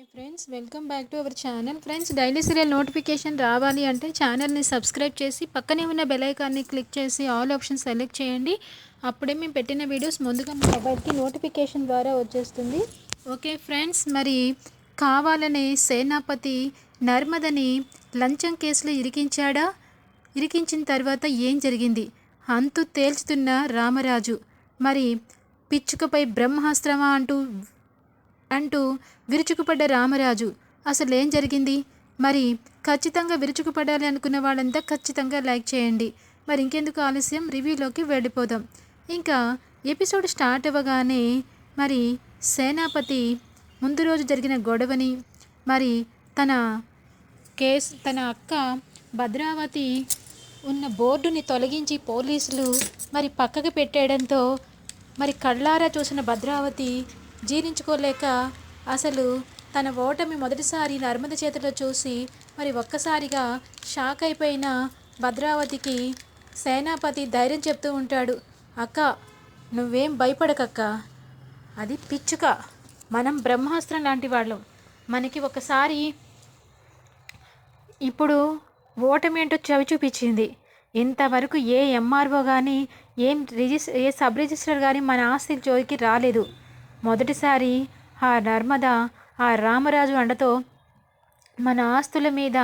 Hi friends welcome back to our channel friends daily serial notification రావాలి అంటే ఛానల్ని subscribe చేసి పక్కనే ఉన్న బెలైకాన్ని క్లిక్ చేసి ఆల్ ఆప్షన్ సెలెక్ట్ చేయండి. అప్పుడే మేము పెట్టిన వీడియోస్ ముందుగా మీ మొబైల్కి నోటిఫికేషన్ ద్వారా వచ్చేస్తుంది. ఓకే ఫ్రెండ్స్ మరి కావాలనే సేనాపతి నర్మదని లంచం కేసులో ఇరికించాడా? ఇరికించిన తర్వాత ఏం జరిగింది? అంతు తేల్చుతున్న రామరాజు. మరి పిచ్చుకపై బ్రహ్మాస్త్రమా అంటూ అంటూ విరుచుకుపడ్డ రామరాజు అసలేం జరిగింది? మరి ఖచ్చితంగా విరుచుకుపడాలి అనుకున్న వాళ్ళంతా ఖచ్చితంగా లైక్ చేయండి. మరి ఇంకెందుకు ఆలస్యం? రివ్యూలోకి వెళ్ళిపోదాం. ఇంకా ఎపిసోడ్ స్టార్ట్ అవ్వగానే మరి సేనాపతి ముందు రోజు జరిగిన గొడవని మరి తన కేసు తన అక్క భద్రావతి ఉన్న బోర్డుని తొలగించి పోలీసులు మరి పక్కకు పెట్టేయడంతో మరి కళ్ళారా చూసిన భద్రావతి జీర్ణించుకోలేక అసలు తన ఓటమి మొదటిసారి నర్మద చేతిలో చూసి మరి ఒక్కసారిగా షాక్ అయిపోయిన భద్రావతికి సేనాపతి ధైర్యం చెప్తూ ఉంటాడు అక్క నువ్వేం భయపడకక్క. అది పిచ్చుక. మనం బ్రహ్మాస్త్రం లాంటి వాళ్ళం. మనకి ఒకసారి ఇప్పుడు ఓటమి ఏంటో చవి చూపించింది. ఇంతవరకు ఏ ఎంఆర్ఓ కానీ ఏం రిజిస్ ఏ సబ్ రిజిస్టర్ కానీ మన ఆస్తి జోలికి రాలేదు. మొదటిసారి ఆ నర్మద ఆ రామరాజు అండతో మన ఆస్తుల మీద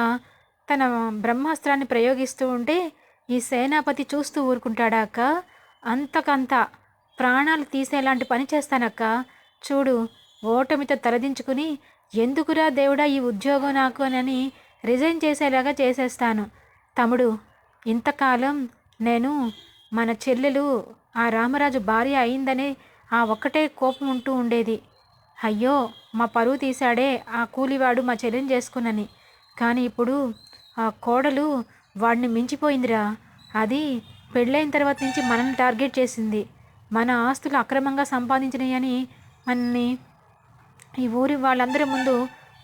తన బ్రహ్మాస్త్రాన్ని ప్రయోగిస్తూ ఉంటే ఈ సేనాపతి చూస్తూ ఊరుకుంటాడా అక్క? అంతకంత ప్రాణాలు తీసేలాంటి పని చేస్తానక్క. చూడు ఓటమితో తలదించుకుని ఎందుకురా దేవుడా ఈ ఉద్యోగం నాకు అని రిజైన్ చేసేలాగా చేసేస్తాను. తమ్ముడు ఇంతకాలం నేను మన చెల్లెలు ఆ రామరాజు భార్య అయిందనే ఆ ఒక్కటే కోపం ఉంటూ ఉండేది. అయ్యో మా పరువు తీశాడే ఆ కూలివాడు మా చెల్లెని చేసుకున్నని. కానీ ఇప్పుడు ఆ కోడలు వాడిని మించిపోయిందిరా. అది పెళ్ళైన తర్వాత నుంచి మనల్ని టార్గెట్ చేసింది. మన ఆస్తులు అక్రమంగా సంపాదించినాయని మనని ఈ ఊరి వాళ్ళందరి ముందు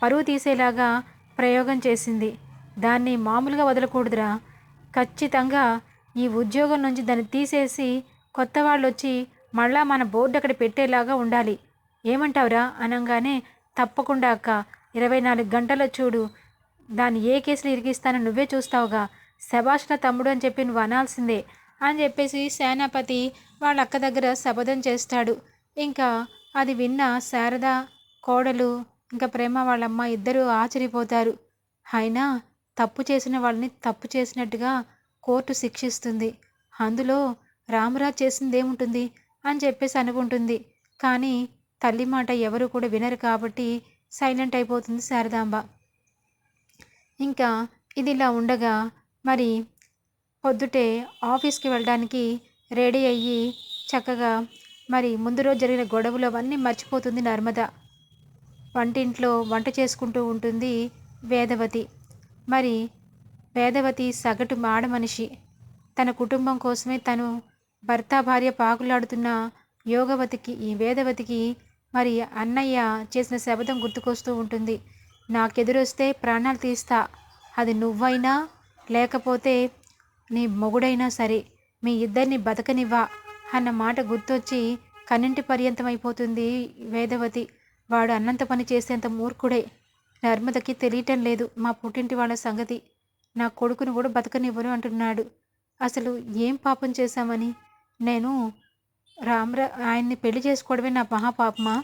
పరువు తీసేలాగా ప్రయోగం చేసింది. దాన్ని మామూలుగా వదలకూడదురా. ఖచ్చితంగా ఈ ఉద్యోగం నుంచి దాన్ని తీసేసి కొత్త వాళ్ళు వచ్చి మళ్ళా మన బోర్డు అక్కడ పెట్టేలాగా ఉండాలి. ఏమంటావురా? అనగానే తప్పకుండా అక్క. ఇరవై నాలుగు గంటల చూడు. దాన్ని ఏ కేసులు ఇరిగిస్తానో నువ్వే చూస్తావుగా. శభాష్ల తమ్ముడు అని చెప్పి నువ్వు అనాల్సిందే అని చెప్పేసి సేనాపతి వాళ్ళ అక్క దగ్గర శపథం చేస్తాడు. ఇంకా అది విన్న శారద కోడలు ఇంకా ప్రేమ వాళ్ళమ్మ ఇద్దరూ ఆశ్చర్యపోతారు. అయినా తప్పు చేసిన వాళ్ళని తప్పు చేసినట్టుగా కోర్టు శిక్షిస్తుంది. అందులో రామరాజ్ చేసింది ఏముంటుంది అని చెప్పేసి అనుకుంటుంది. కానీ తల్లి మాట ఎవరు కూడా వినరు కాబట్టి సైలెంట్ అయిపోతుంది శారదాంబ. ఇంకా ఇది ఇలా ఉండగా మరి పొద్దుటే ఆఫీస్కి వెళ్ళడానికి రెడీ అయ్యి చక్కగా మరి ముందు రోజు జరిగిన గొడవలు అవన్నీ మర్చిపోతుంది నర్మద. వంటింట్లో వంట చేసుకుంటూ ఉంటుంది వేదవతి. మరి వేదవతి సగటు మాడ మనిషి. తన కుటుంబం కోసమే తను భర్త భార్య పాకులాడుతున్న యోగవతికి ఈ వేదవతికి మరి అన్నయ్య చేసిన శబదం గుర్తుకొస్తూ ఉంటుంది. నాకెదురొస్తే ప్రాణాలు తీస్తా. అది నువ్వైనా లేకపోతే నీ మొగుడైనా సరే. మీ ఇద్దరిని బతకనివ్వా అన్న మాట గుర్తొచ్చి కన్నింటి పర్యంతం అయిపోతుంది వేదవతి. వాడు అన్నంత పని చేసేంత మూర్ఖుడే. నర్మదకి తెలియటం లేదు మా పుట్టింటి వాళ్ళ సంగతి. నా కొడుకును కూడా బతకనివ్వను అంటున్నాడు. అసలు ఏం పాపం చేశామని? నేను రామరా ఆయన్ని పెళ్ళి చేసుకోవడమే నా మహాపాపమా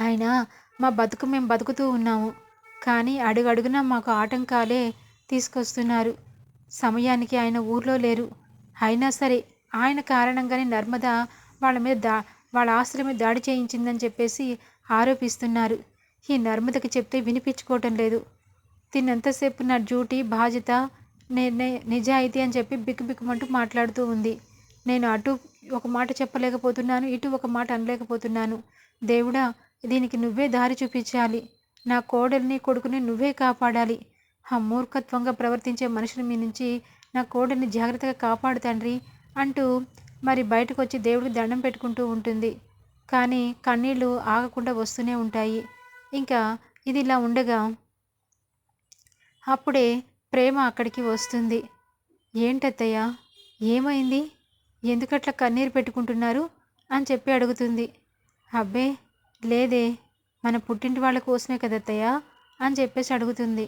ఆయన మా బతుకు మేము బతుకుతూ ఉన్నాము. కానీ అడుగడుగునా మాకు ఆటంకాలే తీసుకొస్తున్నారు. సమయానికి ఆయన ఊర్లో లేరు. అయినా సరే ఆయన కారణంగానే నర్మద వాళ్ళ మీద దా వాళ్ళ ఆస్తుల మీద దాడి చేయించిందని చెప్పేసి ఆరోపిస్తున్నారు. ఈ నర్మదకి చెప్తే వినిపించుకోవటం లేదు. తిన్నంతసేపు నా డ్యూటీ బాధ్యత నిజాయితీ అని చెప్పి బిక్కుబిక్కుమంటూ మాట్లాడుతూ ఉంది. నేను అటు ఒక మాట చెప్పలేకపోతున్నాను ఇటు ఒక మాట అనలేకపోతున్నాను. దేవుడా దీనికి నువ్వే దారి చూపించాలి. నా కోడల్ని కొడుకుని నువ్వే కాపాడాలి. ఆ మూర్ఖత్వంగా ప్రవర్తించే మనుషుల మీ నుంచి నా కోడల్ని జాగ్రత్తగా కాపాడు తండ్రి అంటూ మరి బయటకు వచ్చి దేవుడికి దండం పెట్టుకుంటూ ఉంటుంది. కానీ కన్నీళ్ళు ఆగకుండా వస్తూనే ఉంటాయి. ఇంకా ఇది ఇలా ఉండగా అప్పుడే ప్రేమ అక్కడికి వస్తుంది. ఏంటత్తయ్య? ఏమైంది? ఎందుకట్లా కన్నీరు పెట్టుకుంటున్నారు? అని చెప్పి అడుగుతుంది. అబ్బే లేదే మన పుట్టింటి వాళ్ళ కోసమే కదత్తయ్యా అని చెప్పేసి అడుగుతుంది.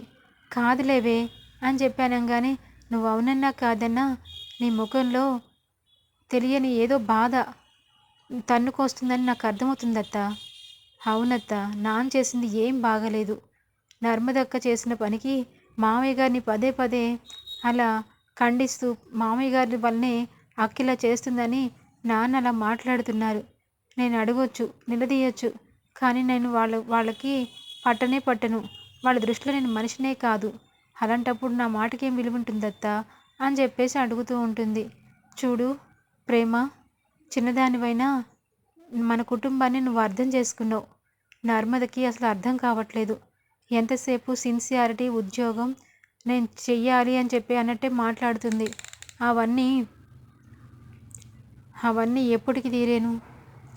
కాదులేవే అని చెప్పానంగానే నువ్వు అవునన్నా కాదన్నా నీ ముఖంలో తెలియని ఏదో బాధ తన్నుకొస్తుందని నాకు అర్థమవుతుందత్త అవునత్త నాన్న చేసింది ఏం బాగలేదు. నర్మదక్క చేసిన పనికి మామయ్య గారిని పదే పదే అలా ఖండిస్తూ మామయ్య గారి వల్లనే అక్కిలా చేస్తుందని నాన్న అలా మాట్లాడుతున్నారు. నేను అడగొచ్చు నిలదీయొచ్చు కానీ నేను వాళ్ళ వాళ్ళకి పట్టనే పట్టను. వాళ్ళ దృష్టిలో నేను మనిషినే కాదు. అలాంటప్పుడు నా మాటకేం విలువ ఉంటుందత్తా అని చెప్పేసి అడుగుతూ ఉంటుంది. చూడు ప్రేమ చిన్నదానివైనా మన కుటుంబాన్ని నువ్వు అర్థం చేసుకున్నావు. నర్మదకి అసలు అర్థం కావట్లేదు. ఎంతసేపు సిన్సియారిటీ ఉద్యోగం నేను చెయ్యాలి అని చెప్పి అన్నట్టే మాట్లాడుతుంది. అవన్నీ అవన్నీ ఎప్పటికి తీరేను?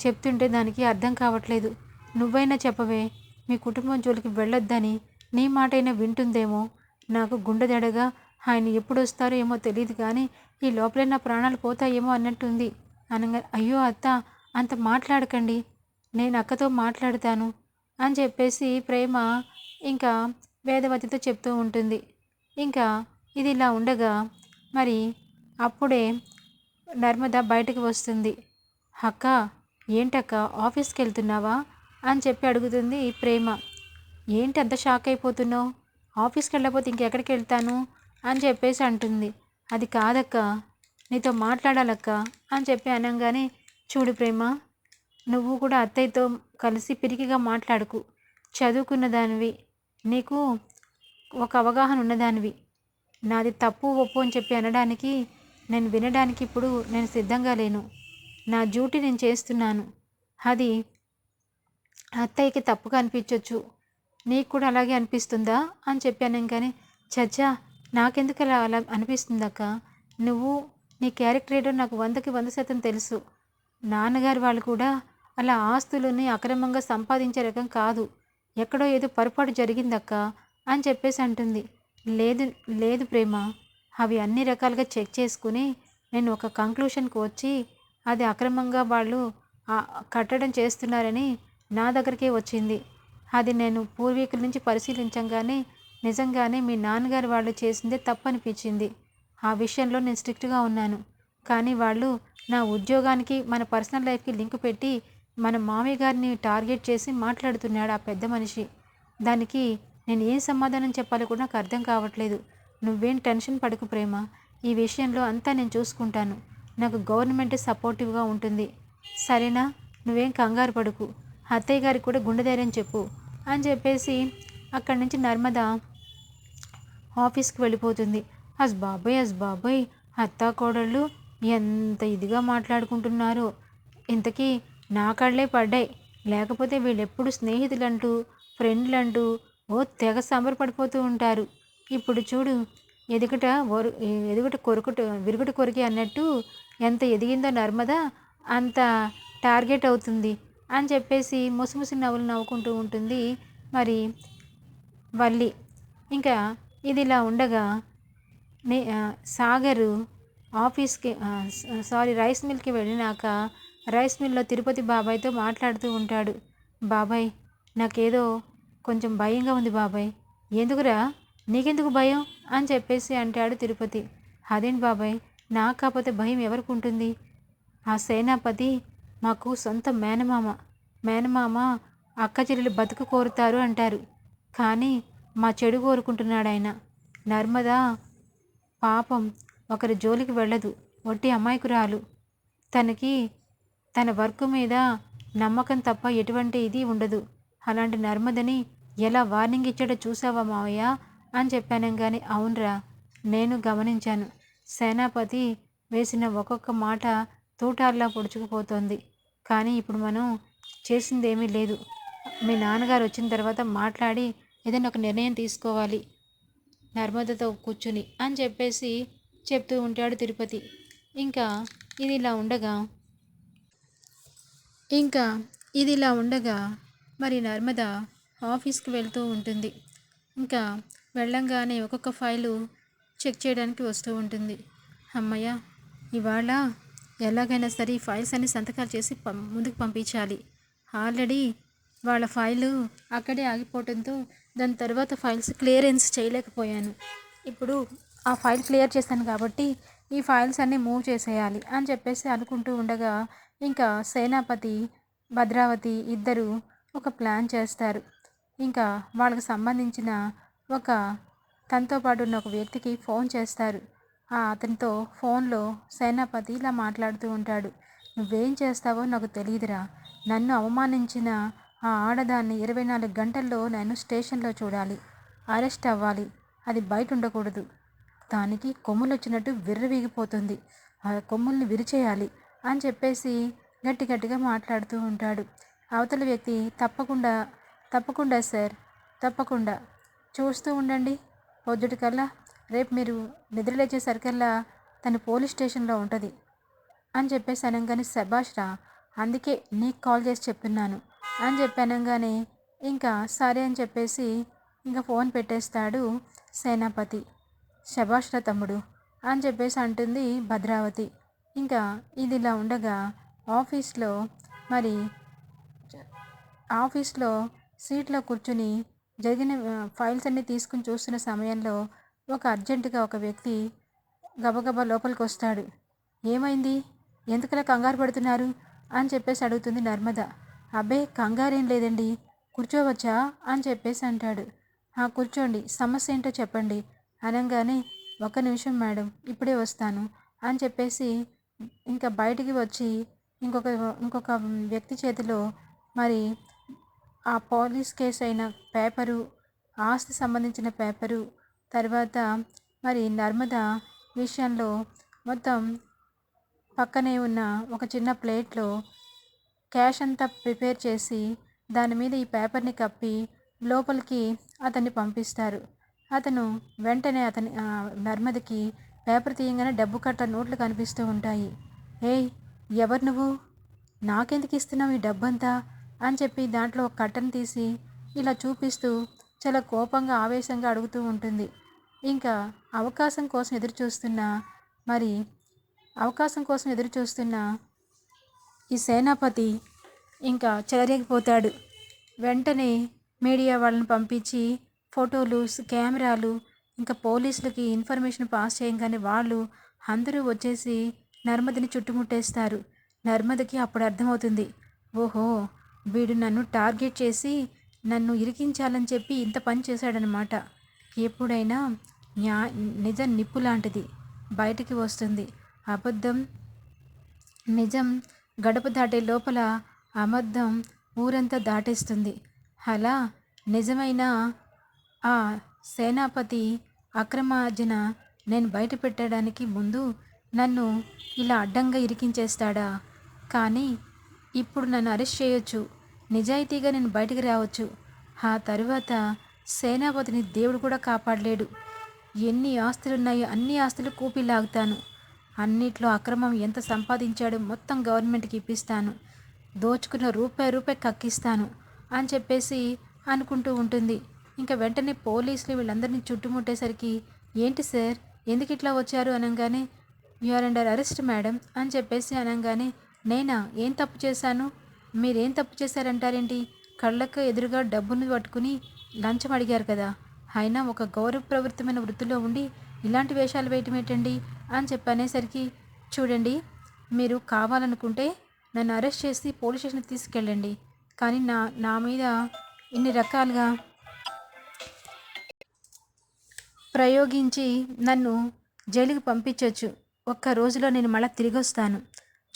చెప్తుంటే దానికి అర్థం కావట్లేదు. నువ్వైనా చెప్పవే మీ కుటుంబం జోలికి వెళ్ళొద్దని నీ మాటైనా వింటుందేమో? నాకు గుండెదడగా ఆయన ఎప్పుడు వస్తారో ఏమో తెలియదు కానీ ఈ లోపలే నా ప్రాణాలు పోతాయేమో అన్నట్టుంది. అనగా అయ్యో అత్త అంత మాట్లాడకండి. నేను అక్కతో మాట్లాడతాను అని చెప్పేసి ప్రేమ ఇంకా వేదవతితో చెప్తూ ఉంటుంది. ఇంకా ఇది ఇలా ఉండగా మరి అప్పుడే నర్మద బయటకు వస్తుంది. అక్క ఏంటక్క ఆఫీస్కి వెళ్తున్నావా అని చెప్పి అడుగుతుంది ప్రేమ. ఏంటి అంత షాక్ అయిపోతున్నావు ఆఫీస్కి వెళ్ళకపోతే ఇంకెక్కడికి వెళ్తాను అని చెప్పేసి అంటుంది. అది కాదక్క నీతో మాట్లాడాలక్క అని చెప్పి అనగానే చూడు ప్రేమ నువ్వు కూడా అత్తయ్యతో కలిసి పిరికిగా మాట్లాడుకు. చదువుకున్న దానివి నీకు ఒక అవగాహన ఉన్నదానివి. నాది తప్పు ఒప్పు అని చెప్పి అనడానికి నేను వినడానికి ఇప్పుడు నేను సిద్ధంగా లేను. నా డ్యూటీ నేను చేస్తున్నాను. అది అత్తయ్యకి తప్పుగా అనిపించవచ్చు నీకు కూడా అలాగే అనిపిస్తుందా? అని చెప్పాను కానీ చచ్చా నాకెందుకు అలా అలా అనిపిస్తుందక్క? నువ్వు నీ క్యారెక్టర్ ఏదో నాకు వందకి వంద శాతం తెలుసు. నాన్నగారు వాళ్ళు కూడా అలా ఆస్తులని అక్రమంగా సంపాదించే రకం కాదు. ఎక్కడో ఏదో పొరపాటు జరిగిందక్క? అని చెప్పేసి అంటుంది. లేదు లేదు ప్రేమ అవి అన్ని రకాలుగా చెక్ చేసుకుని నేను ఒక కంక్లూషన్కి వచ్చి అది అక్రమంగా వాళ్ళు కట్టడం చేస్తున్నారని నా దగ్గరికే వచ్చింది. అది నేను పూర్వీకుల నుంచి పరిశీలించంగానే నిజంగానే మీ నాన్నగారు వాళ్ళు చేసిందే తప్పనిపించింది. ఆ విషయంలో నేను స్ట్రిక్ట్గా ఉన్నాను. కానీ వాళ్ళు నా ఉద్యోగానికి మన పర్సనల్ లైఫ్కి లింక్ పెట్టి మన మామయ్య గారిని టార్గెట్ చేసి మాట్లాడుతున్నాడు ఆ పెద్ద మనిషి. దానికి నేను ఏం సమాధానం చెప్పాలో కూడా నాకు అర్థం కావట్లేదు. నువ్వేం టెన్షన్ పడకు ప్రేమ. ఈ విషయంలో అంతా నేను చూసుకుంటాను. నాకు గవర్నమెంట్ సపోర్టివ్గా ఉంటుంది. సరేనా? నువ్వేం కంగారు పడుకు. అత్తయ్య గారికి కూడా గుండె ధైర్యం చెప్పు. అని చెప్పేసి అక్కడి నుంచి నర్మద ఆఫీస్కి వెళ్ళిపోతుంది. అస్ బాబాయ్ అస్ బాబాయ్. అత్త కోడళ్ళు ఎంత ఇదిగా మాట్లాడుకుంటున్నారు. ఇంతకీ నా కళ్ళే పడ్డాయి. లేకపోతే వీళ్ళెప్పుడు స్నేహితులంటూ ఫ్రెండ్లంటూ ఓ తెగ సంబరపడిపోతూ ఉంటారు. ఇప్పుడు చూడు ఎదుగుట వరు ఎదుగుట కొరుకుట విరుగుట కొరికి అన్నట్టు ఎంత ఎదిగిందో నర్మద అంత టార్గెట్ అవుతుంది అని చెప్పేసి ముసిముసి నవ్వులు నవ్వుకుంటూ ఉంటుంది మరి వల్లి. ఇంకా ఇది ఇలా ఉండగా నే సాగరు ఆఫీస్కి సారీ రైస్ మిల్కి వెళ్ళినాక రైస్ మిల్లో తిరుపతి బాబాయ్తో మాట్లాడుతూ ఉంటాడు. బాబాయ్ నాకేదో కొంచెం భయంగా ఉంది బాబాయ్. ఎందుకురా నీకెందుకు భయం? అని చెప్పేసి అంటాడు తిరుపతి. అదేంటి బాబాయ్? నాకు కాకపోతే భయం ఎవరికి ఉంటుంది? ఆ సేనాపతి మాకు సొంత మేనమామ. మేనమామ అక్క చెల్లెలు బతుకు కోరుతారు అంటారు. కానీ మా చెడు కోరుకుంటున్నాడు ఆయన నర్మదా పాపం ఒకరి జోలికి వెళ్ళదు. ఒట్టి అమాయకురాలు. తనకి తన వర్క్ మీద నమ్మకం తప్ప ఎటువంటి ఇది ఉండదు. అలాంటి నర్మదని ఎలా వార్నింగ్ ఇచ్చాడో చూసావా మావయ్య? అని చెప్పాను కానీ అవునరా. నేను గమనించాను. సేనాపతి వేసిన ఒక్కొక్క మాట తూటాల్లా పొడుచుకుపోతోంది. కానీ ఇప్పుడు మనం చేసిందేమీ లేదు. మీ నాన్నగారు వచ్చిన తర్వాత మాట్లాడి ఏదైనా ఒక నిర్ణయం తీసుకోవాలి. నర్మదతో కూర్చుని అని చెప్పేసి చెప్తూ ఉంటాడు తిరుపతి. ఇంకా ఇది ఇలా ఉండగా ఇంకా ఇది ఇలా ఉండగా మరి నర్మద ఆఫీస్కి వెళ్తూ ఉంటుంది. ఇంకా వెళ్ళంగానే ఒక్కొక్క ఫైలు చెక్ చేయడానికి వస్తూ ఉంటుంది. అమ్మయ్య ఇవాళ ఎలాగైనా సరే ఈ ఫైల్స్ అన్ని సంతకాలు చేసి పం ముందుకు పంపించాలి. ఆల్రెడీ వాళ్ళ ఫైలు అక్కడే ఆగిపోవడంతో దాని తర్వాత ఫైల్స్ క్లియరెన్స్ చేయలేకపోయాను. ఇప్పుడు ఆ ఫైల్ క్లియర్ చేశాను కాబట్టి ఈ ఫైల్స్ అన్నీ మూవ్ చేసేయాలి అని చెప్పేసి అనుకుంటూ ఉండగా ఇంకా సేనాపతి భద్రావతి ఇద్దరు ఒక ప్లాన్ చేస్తారు. ఇంకా వాళ్ళకి సంబంధించిన ఒక తనతో పాటు ఉన్న ఒక వ్యక్తికి ఫోన్ చేస్తారు. ఆ అతనితో ఫోన్లో సేనాపతి ఇలా మాట్లాడుతూ ఉంటాడు. నువ్వేం చేస్తావో నాకు తెలియదురా నన్ను అవమానించిన ఆ ఆడదాన్ని ఇరవై నాలుగు గంటల్లో నేను స్టేషన్లో చూడాలి. అరెస్ట్ అవ్వాలి. అది బయట ఉండకూడదు. దానికి కొమ్ములు వచ్చినట్టు విర్రవీగిపోతుంది ఆ కొమ్ముల్ని విరిచేయాలి అని చెప్పేసి గట్టి గట్టిగా మాట్లాడుతూ ఉంటాడు. అవతల వ్యక్తి తప్పకుండా తప్పకుండా సార్ తప్పకుండా చూస్తూ ఉండండి. పొద్దుటికల్లా రేపు మీరు నిద్రలేచేసరికల్లా తను పోలీస్ స్టేషన్లో ఉంటుంది అని చెప్పేసి అనగానే శభాష్ రా అందుకే నీకు కాల్ చేసి చెప్తున్నాను. అని చెప్పనగానే ఇంకా సరే అని చెప్పేసి ఇంకా ఫోన్ పెట్టేస్తాడు సేనాపతి. శభాష్ రా తమ్ముడు అని చెప్పేసి అంటుంది భద్రావతి. ఇంకా ఇది ఇలా ఉండగా ఆఫీస్లో మరి ఆఫీస్లో సీట్లో కూర్చుని జరిగిన ఫైల్స్ అన్నీ తీసుకుని చూస్తున్న సమయంలో ఒక అర్జెంటుగా ఒక వ్యక్తి గబగబా లోపలికి వస్తాడు ఏమైంది? ఎందుకలా కంగారు పడుతున్నారు? అని చెప్పేసి అడుగుతుంది నర్మద. అబ్బే కంగారేం లేదండి. కూర్చోవచ్చా? అని చెప్పేసి అంటాడు. ఆ కూర్చోండి. సమస్య ఏంటో చెప్పండి. అనగానే ఒక నిమిషం మేడం ఇప్పుడే వస్తాను. అని చెప్పేసి ఇంకా బయటికి వచ్చి ఇంకొక ఇంకొక వ్యక్తి చేతిలో మరి ఆ పోలీస్ కేసు అయిన పేపరు ఆస్తి సంబంధించిన పేపరు తర్వాత మరి నర్మద విషయంలో మొత్తం పక్కనే ఉన్న ఒక చిన్న ప్లేట్లో క్యాష్ అంతా ప్రిపేర్ చేసి దాని మీద ఈ పేపర్ని కప్పి లోపలికి అతన్ని పంపిస్తారు. అతను వెంటనే అతని నర్మదికి పేపర్ తీయగానే డబ్బు కట్ట నోట్లు కనిపిస్తూ ఉంటాయి. ఏయ్ ఎవరు నువ్వు? నాకెందుకు ఇస్తున్నావు ఈ డబ్బంతా? అని చెప్పి దాంట్లో ఒక కట్టను తీసి ఇలా చూపిస్తూ చాలా కోపంగా ఆవేశంగా అడుగుతూ ఉంటుంది. ఇంకా అవకాశం కోసం ఎదురు చూస్తున్న మరి అవకాశం కోసం ఎదురు చూస్తున్న ఈ సేనాపతి ఇంకా చెలరేగిపోతాడు. వెంటనే మీడియా వాళ్ళని పంపించి ఫోటోలు కెమెరాలు ఇంకా పోలీసులకి ఇన్ఫర్మేషన్ పాస్ చేయగానే వాళ్ళు అందరూ వచ్చేసి నర్మదని చుట్టుముట్టేస్తారు. నర్మదకి అప్పుడు అర్థమవుతుంది. ఓహో వీడు నన్ను టార్గెట్ చేసి నన్ను ఇరికించాలని చెప్పి ఇంత పని చేశాడనమాట ఎప్పుడైనా న్యా నిజం నిప్పు లాంటిది బయటికి వస్తుంది. అబద్ధం నిజం గడప దాటే లోపల అబద్ధం ఊరంతా దాటేస్తుంది. అలా నిజమైన ఆ సేనాపతి అక్రమార్జన నేను బయట పెట్టడానికి ముందు నన్ను ఇలా అడ్డంగా ఇరికించేస్తాడా? కానీ ఇప్పుడు నన్ను అరెస్ట్ చేయొచ్చు. నిజాయితీగా నేను బయటికి రావచ్చు. ఆ తరువాత సేనాపతిని దేవుడు కూడా కాపాడలేడు. ఎన్ని ఆస్తులున్నాయో అన్ని ఆస్తులు కూపి లాగుతాను. అన్నిట్లో అక్రమం ఎంత సంపాదించాడో మొత్తం గవర్నమెంట్కి ఇప్పిస్తాను. దోచుకున్న రూపాయి రూపాయి కక్కిస్తాను అని చెప్పేసి అనుకుంటూ ఉంటుంది. ఇంకా వెంటనే పోలీసులు వీళ్ళందరినీ చుట్టుముట్టేసరికి ఏంటి సార్? ఎందుకు ఇట్లా వచ్చారు? అనగానే యూఆర్ అండర్ అరెస్ట్ మేడం అని చెప్పేసి అనగానే నేనా? ఏం తప్పు చేశాను? మీరేం తప్పు చేశారంటారేంటి? కళ్ళకు ఎదురుగా డబ్బును పట్టుకుని లంచం అడిగారు కదా. అయినా ఒక గౌరవ ప్రవృత్తమైన వృత్తిలో ఉండి ఇలాంటి వేషాలు వేయటం ఏంటండి? అని చెప్పనేసరికి చూడండి మీరు కావాలనుకుంటే నన్ను అరెస్ట్ చేసి పోలీస్ స్టేషన్కి తీసుకెళ్ళండి. కానీ నా నా మీద ఇన్ని రకాలుగా ప్రయోగించి నన్ను జైలుకి పంపించవచ్చు ఒక్క రోజులో నేను మళ్ళీ తిరిగి వస్తాను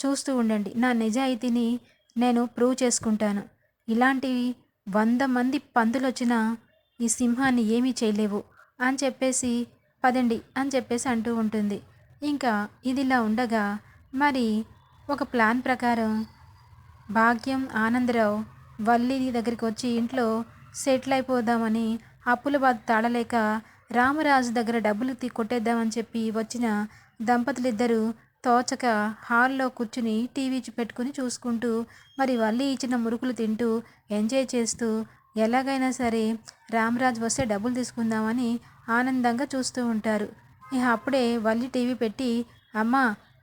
చూస్తూ ఉండండి. నా నిజాయితీని నేను ప్రూవ్ చేసుకుంటాను. ఇలాంటివి వంద మంది పందులు వచ్చినా ఈ సింహాన్ని ఏమీ చేయలేవు. అని చెప్పేసి పదండి అని చెప్పేసి అంటూ ఉంటుంది. ఇంకా ఇదిలా ఉండగా మరి ఒక ప్లాన్ ప్రకారం భాగ్యం ఆనందరావు వల్లి దగ్గరికి వచ్చి ఇంట్లో సెటిల్ అయిపోదామని అప్పుల బాధ తాళలేక రామరాజు దగ్గర డబ్బులు తీ కొట్టేద్దామని చెప్పి వచ్చిన దంపతులిద్దరూ తోచక హాల్లో కూర్చుని టీవీ పెట్టుకుని చూసుకుంటూ మరి వల్లి ఇచ్చిన మురుకులు తింటూ ఎంజాయ్ చేస్తూ ఎలాగైనా సరే రామరాజు వస్తే డబ్బులు తీసుకుందామని ఆనందంగా చూస్తూ ఉంటారు. ఇక అప్పుడే వల్లి టీవీ పెట్టి అమ్మ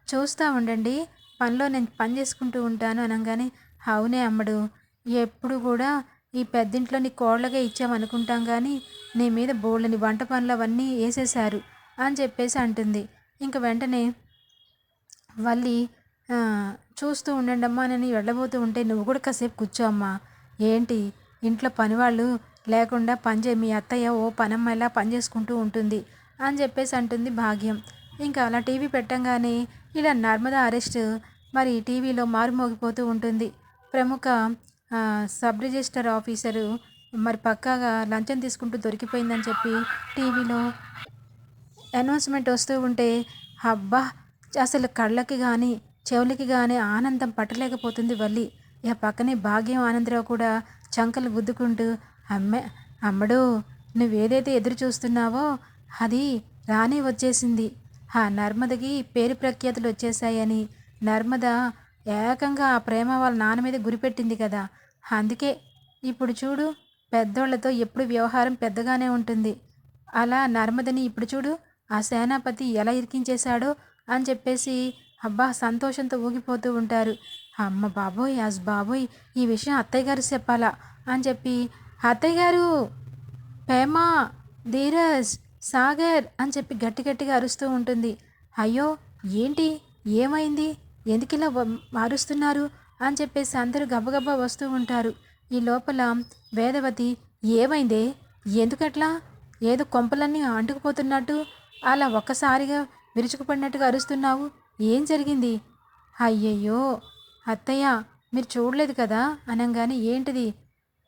చూస్తూ ఉండండి పనిలో నేను పని చేసుకుంటూ ఉంటాను అనగానే అవునే అమ్మడు ఎప్పుడు కూడా ఈ పెద్దింట్లో నీ కోళ్ళగా ఇచ్చామనుకుంటాం కానీ నీ మీద బోళ్ళని వంట పనులు అవన్నీ వేసేశారు అని చెప్పేసి అంటుంది. ఇంక వెంటనే వల్లి చూస్తూ ఉండండి అమ్మా నేను వెళ్ళబోతూ ఉంటే నువ్వు కూడా కాసేపు కూర్చో అమ్మా. ఏంటి? ఇంట్లో పనివాళ్ళు లేకుండా పనిచే మీ అత్తయ్య ఓ పనమ్మాయిలా పని చేసుకుంటూ ఉంటుంది అని చెప్పేసి అంటుంది భాగ్యం. ఇంకా అలా టీవీ పెట్టంగానే ఇలా నర్మదా అరెస్ట్ మరి టీవీలో మారుమోగిపోతూ ఉంటుంది. ప్రముఖ సబ్ రిజిస్టర్ ఆఫీసరు మరి పక్కాగా లంచం తీసుకుంటూ దొరికిపోయిందని చెప్పి టీవీలో అనౌన్స్మెంట్ వస్తూ ఉంటే అబ్బా! అసలు కళ్ళకి కానీ చెవులకి కానీ ఆనందం పట్టలేకపోతుంది వల్లి. ఆ పక్కనే భాగ్యం ఆనందరావు కూడా చంకలు గుద్దుకుంటూ అమ్మే అమ్మడు నువ్వేదైతే ఎదురు చూస్తున్నావో అది రానే వచ్చేసింది ఆ నర్మదకి పేరు ప్రఖ్యాతులు వచ్చేసాయని నర్మద ఏకంగా ఆ ప్రేమ వాళ్ళ నాన్న మీద గురిపెట్టింది కదా. అందుకే ఇప్పుడు చూడు పెద్దోళ్ళతో ఎప్పుడు వ్యవహారం పెద్దగానే ఉంటుంది. అలా నర్మదని ఇప్పుడు చూడు ఆ సేనాపతి ఎలా ఇరికించేశాడో అని చెప్పేసి అబ్బా సంతోషంతో ఊగిపోతూ ఉంటారు. అమ్మ బాబోయ్ అస్ బాబోయ్ ఈ విషయం అత్తయ్య గారు చెప్పాలా? అని చెప్పి అత్తయ్య గారు పేమా ధీరజ్ సాగర్ అని చెప్పి గట్టి గట్టిగా అరుస్తూ ఉంటుంది. అయ్యో ఏంటి? ఏమైంది? ఎందుకు ఇలా అరుస్తున్నారు అని చెప్పేసి అందరూ గబగబా వస్తూ ఉంటారు. ఈ లోపల వేదవతి ఏమైందే? ఎందుకట్లా? ఏదో కొంపలన్నీ అంటుకుపోతున్నట్టు? అలా ఒక్కసారిగా విరుచుకుపడినట్టుగా అరుస్తున్నావు? ఏం జరిగింది? అయ్యయ్యో! అత్తయ్య మీరు చూడలేదు కదా? అనగానే ఏంటిది?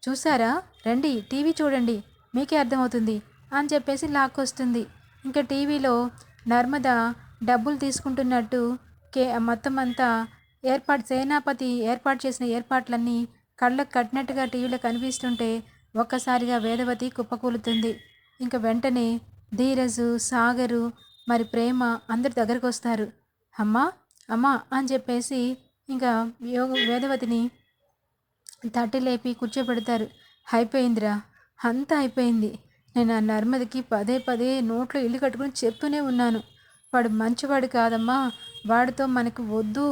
చూసారా రండి టీవీ చూడండి మీకే అర్థమవుతుంది అని చెప్పేసి లాక్కొస్తుంది. ఇంకా టీవీలో నర్మద డబ్బులు తీసుకుంటున్నట్టు కే మొత్తం అంతా ఏర్పాటు సేనాపతి ఏర్పాటు చేసిన ఏర్పాట్లన్నీ కళ్ళకు కట్టినట్టుగా టీవీలో కనిపిస్తుంటే ఒక్కసారిగా వేదవతి కుప్పకూలుతుంది. ఇంకా వెంటనే ధీరజు సాగరు మరి ప్రేమ అందరి దగ్గరకు వస్తారు అమ్మా అమ్మా అని చెప్పేసి ఇంకా యోగ వేదవతిని తట్టి లేపి కూర్చోబెడతారు. అయిపోయిందిరా అంతా అయిపోయింది. నేను ఆ నర్మదికి పదే పదే నోట్లో ఇల్లు కట్టుకుని చెప్తూనే ఉన్నాను. వాడు మంచివాడు కాదమ్మా వాడితో మనకు వద్దు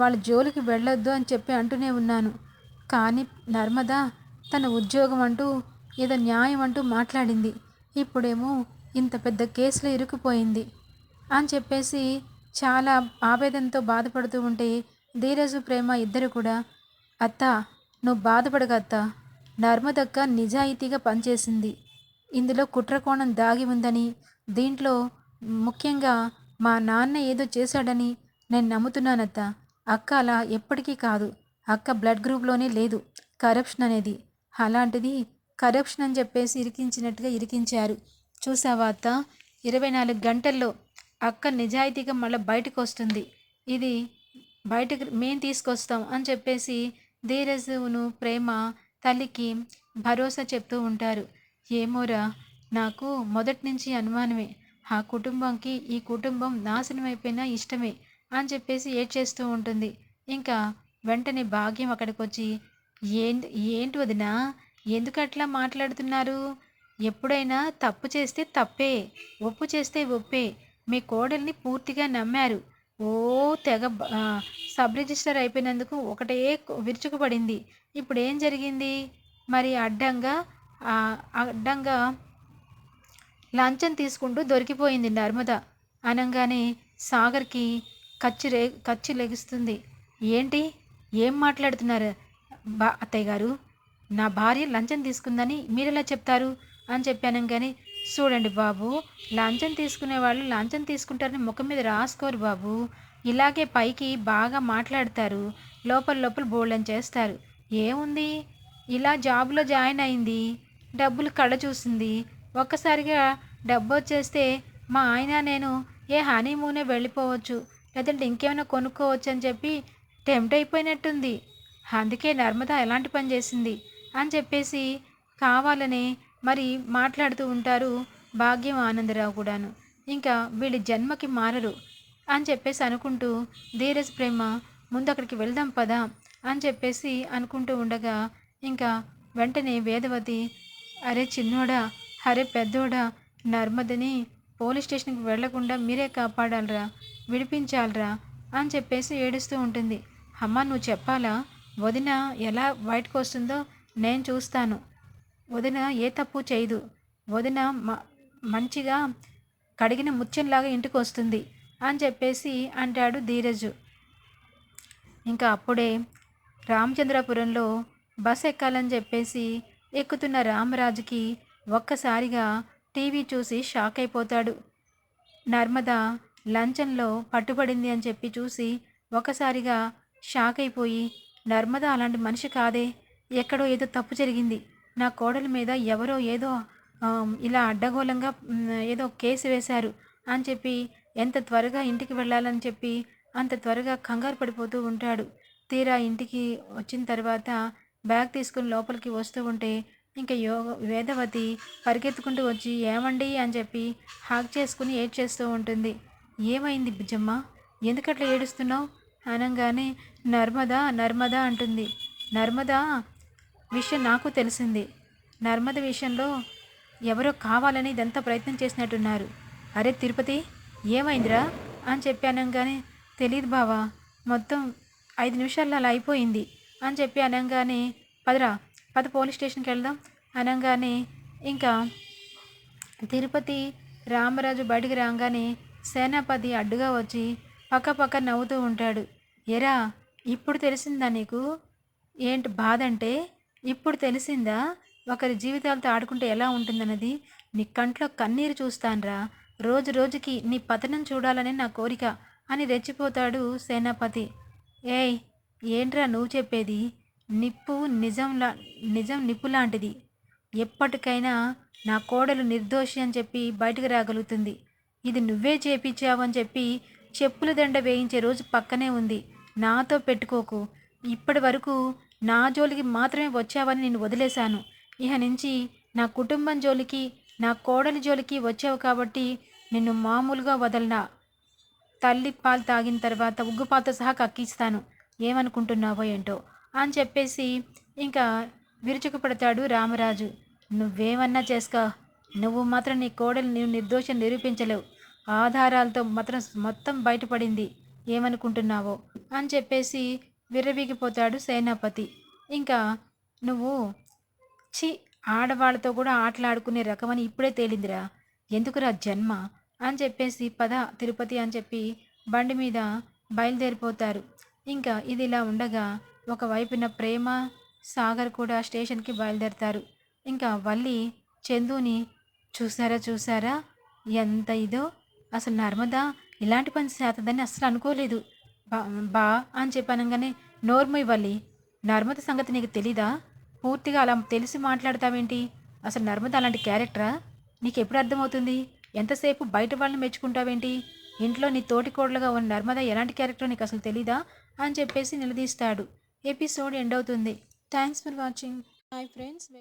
వాళ్ళ జోలికి వెళ్ళొద్దు అని చెప్పి అంటూనే ఉన్నాను. కానీ నర్మద తన ఉద్యోగం అంటూ ఏదో న్యాయం అంటూ మాట్లాడింది. ఇప్పుడేమో ఇంత పెద్ద కేసులో ఇరుక్కుపోయింది. అని చెప్పేసి చాలా ఆవేదనతో బాధపడుతూ ఉంటే ధీరజు ప్రేమ ఇద్దరు కూడా అత్త నువ్వు బాధపడక అత్త. నర్మదక్క నిజాయితీగా పనిచేసింది. ఇందులో కుట్రకోణం దాగి ఉందని దీంట్లో ముఖ్యంగా మా నాన్న ఏదో చేశాడని నేను నమ్ముతున్నానత్త అక్క అలా ఎప్పటికీ కాదు. అక్క బ్లడ్ గ్రూప్లోనే లేదు. కరప్షన్ అనేది. అలాంటిది కరప్షన్ అని చెప్పేసి ఇరికించినట్టుగా ఇరికించారు. చూసావా అత్త? ఇరవై నాలుగు గంటల్లో అక్క నిజాయితీగా మళ్ళీ బయటకు వస్తుంది ఇది బయటకు మేము తీసుకొస్తాం అని చెప్పేసి ధీరజును ప్రేమ తల్లికి భరోసా చెప్తూ ఉంటారు. ఏమోరా నాకు మొదటి నుంచి అనుమానమే. ఆ కుటుంబంకి ఈ కుటుంబం నాశనం అయిపోయినా ఇష్టమే అని చెప్పేసి ఏడ్చేస్తూ ఉంటుంది. ఇంకా వెంటనే భాగ్యం అక్కడికి వచ్చి ఏంటి ఏంటి వదినా ఎందుకు అట్లా మాట్లాడుతున్నారు? ఎప్పుడైనా తప్పు చేస్తే తప్పే ఒప్పు చేస్తే ఒప్పే మీ కోడల్ని పూర్తిగా నమ్మారు. ఓ తెగ సబ్ రిజిస్టర్ అయిపోయినందుకు ఒకటే విరుచుకుపడింది. ఇప్పుడు ఏం జరిగింది? మరి అడ్డంగా అడ్డంగా లంచం తీసుకుంటూ దొరికిపోయింది నర్మద. అనగానే సాగర్కి కచ్చి రే కచ్చి లెగుస్తుంది. ఏంటి? ఏం మాట్లాడుతున్నారు? బా అత్తయ్య గారు నా భార్య లంచం తీసుకుందని మీరెలా చెప్తారు? అని చెప్పాను కానీ చూడండి బాబు లంచం తీసుకునే వాళ్ళు లంచం తీసుకుంటారని ముఖం మీద రాసుకోరు బాబు. ఇలాగే పైకి బాగా మాట్లాడతారు. లోపల లోపల బోల్డని చేస్తారు. ఏముంది? ఇలా జాబ్లో జాయిన్ అయింది. డబ్బులు కళ్ళ చూసింది. ఒక్కసారిగా డబ్బు వచ్చేస్తే మా ఆయన నేను ఏ హనీమూనే వెళ్ళిపోవచ్చు. లేదంటే ఇంకేమైనా కొనుక్కోవచ్చు అని చెప్పి టెంప్ట్ అయిపోయినట్టుంది. అందుకే నర్మదా ఎలాంటి పని చేసింది? అని చెప్పేసి కావాలని మరి మాట్లాడుతూ ఉంటారు భాగ్యం ఆనందరావు కూడాను. ఇంకా వీళ్ళ జన్మకి మారరు అని చెప్పేసి అనుకుంటూ ధీరజ్ ప్రేమ ముందు అక్కడికి వెళ్దాం పదా అని చెప్పేసి అనుకుంటూ ఉండగా ఇంకా వెంటనే వేదవతి అరే చిన్నోడా అరే పెద్దోడా నర్మదని పోలీస్ స్టేషన్కి వెళ్ళకుండా మీరే కాపాడాలరా విడిపించాలరా అని చెప్పేసి ఏడుస్తూ ఉంటుంది. అమ్మ నువ్వు చెప్పాలా? వదిన ఎలా బయటకు వస్తుందో నేను చూస్తాను వదిన ఏ తప్పు చేయదు. వదిన మ- మంచిగా కడిగిన ముచ్చెనలాగా ఇంటికి వస్తుంది అని చెప్పేసి అంటాడు ధీరజు. ఇంకా అప్పుడే రామచంద్రపురంలో బస్ ఎక్కాలని చెప్పేసి ఎక్కుతున్న రామరాజుకి ఒక్కసారిగా టీవీ చూసి షాక్ అయిపోతాడు. నర్మద లంచంలో పట్టుబడింది అని చెప్పి చూసి ఒకసారిగా షాక్ అయిపోయి నర్మద అలాంటి మనిషి కాదే ఎక్కడో ఏదో తప్పు జరిగింది. నా కోడల మీద ఎవరో ఏదో ఇలా అడ్డగోలంగా ఏదో కేసు వేశారు అని చెప్పి ఎంత త్వరగా ఇంటికి వెళ్ళాలని చెప్పి అంత త్వరగా కంగారు పడిపోతూ ఉంటాడు. తీరా ఇంటికి వచ్చిన తర్వాత బ్యాగ్ తీసుకుని లోపలికి వస్తూ ఉంటే ఇంకా యోగ వేదవతి పరిగెత్తుకుంటూ వచ్చి ఏమండి? అని చెప్పి హాక్ చేసుకుని ఏడ్ చేస్తూ ఉంటుంది. ఏమైంది బుజ్జమ్మ? ఎందుకట్లా ఏడుస్తున్నావు? అనగానే నర్మదా నర్మదా అంటుంది. నర్మదా? విషయం నాకు తెలిసింది. నర్మద విషయంలో ఎవరో కావాలని ఇదంతా ప్రయత్నం చేసినట్టున్నారు. అరే తిరుపతి ఏమైందిరా? అని చెప్పి అనగానే తెలియదు బావా మొత్తం ఐదు నిమిషాల్లో అలా అయిపోయింది. అని చెప్పి అనగానే పదరా పద పోలీస్ స్టేషన్కి వెళ్దాం. అనగానే ఇంకా తిరుపతి రామరాజు బయటికి రాగానే సేనాపతి అడ్డుగా వచ్చి పక్క పక్క నవ్వుతూ ఉంటాడు. ఎరా ఇప్పుడు తెలిసిందా నీకు? ఏంటి బాధ అంటే? ఇప్పుడు తెలిసిందా? ఒకరి జీవితాలతో ఆడుకుంటే ఎలా ఉంటుందన్నది? నీ కంట్లో కన్నీరు చూస్తాన్రా. రోజు రోజుకి నీ పతనం చూడాలని నా కోరిక అని రెచ్చిపోతాడు సేనాపతి. ఏయ్ ఏంట్రా నువ్వు చెప్పేది? నిప్పు నిజంలా నిజం నిప్పు లాంటిది. ఎప్పటికైనా నా కోడలు నిర్దోషి అని చెప్పి బయటకు రాగలుగుతుంది. ఇది నువ్వే చేపించావు అని చెప్పి చెప్పుల దండ వేయించే రోజు పక్కనే ఉంది. నాతో పెట్టుకోకు. ఇప్పటి వరకు నా జోలికి మాత్రమే వచ్చావని నేను వదిలేశాను. ఇహ నుంచి నా కుటుంబం జోలికి నా కోడలి జోలికి వచ్చావు కాబట్టి నిన్ను మామూలుగా వదలనా? తల్లి పాలు తాగిన తర్వాత ఉగ్గుపాలతో సహా కక్కిస్తాను. ఏమనుకుంటున్నావో ఏంటో? అని చెప్పేసి ఇంకా విరుచుకుపడతాడు రామరాజు. నువ్వేమన్నా చేసుకో? నువ్వు మాత్రం నీ కోడలు నీవు నిర్దోషం నిరూపించలేవు. ఆధారాలతో మాత్రం మొత్తం బయటపడింది. ఏమనుకుంటున్నావో? అని చెప్పేసి విర్రవీగిపోతాడు సేనాపతి. ఇంకా నువ్వు చి ఆడవాళ్ళతో కూడా ఆటలాడుకునే రకమని ఇప్పుడే తేలిందిరా. ఎందుకురా జన్మ? అని చెప్పేసి పద తిరుపతి అని చెప్పి బండి మీద బయలుదేరిపోతారు. ఇంకా ఇది ఇలా ఉండగా ఒకవైపున ప్రేమ సాగర్ కూడా స్టేషన్కి బయలుదేరతారు. ఇంకా వల్లి చందుని చూసారా చూసారా ఎంత ఇదో! అసలు నర్మదా ఇలాంటి పని చేతదని అసలు అనుకోలేదు. బా అని చెప్పనగానే నోర్మయ్ వల్లి నర్మద సంగతి నీకు తెలీదా? పూర్తిగా అలా తెలిసి మాట్లాడతావేంటి? అసలు నర్మద అలాంటి క్యారెక్టరా? నీకు ఎప్పుడు అర్థమవుతుంది? ఎంతసేపు బయట వాళ్ళని మెచ్చుకుంటావేంటి? ఇంట్లో నీ తోటి కోడలుగా ఉన్న నర్మద ఎలాంటి క్యారెక్టర్ నీకు అసలు తెలీదా? అని చెప్పేసి నిలదీస్తాడు. ఎపిసోడ్ ఎండ్ అవుతుంది. Thanks for watching. Hi friends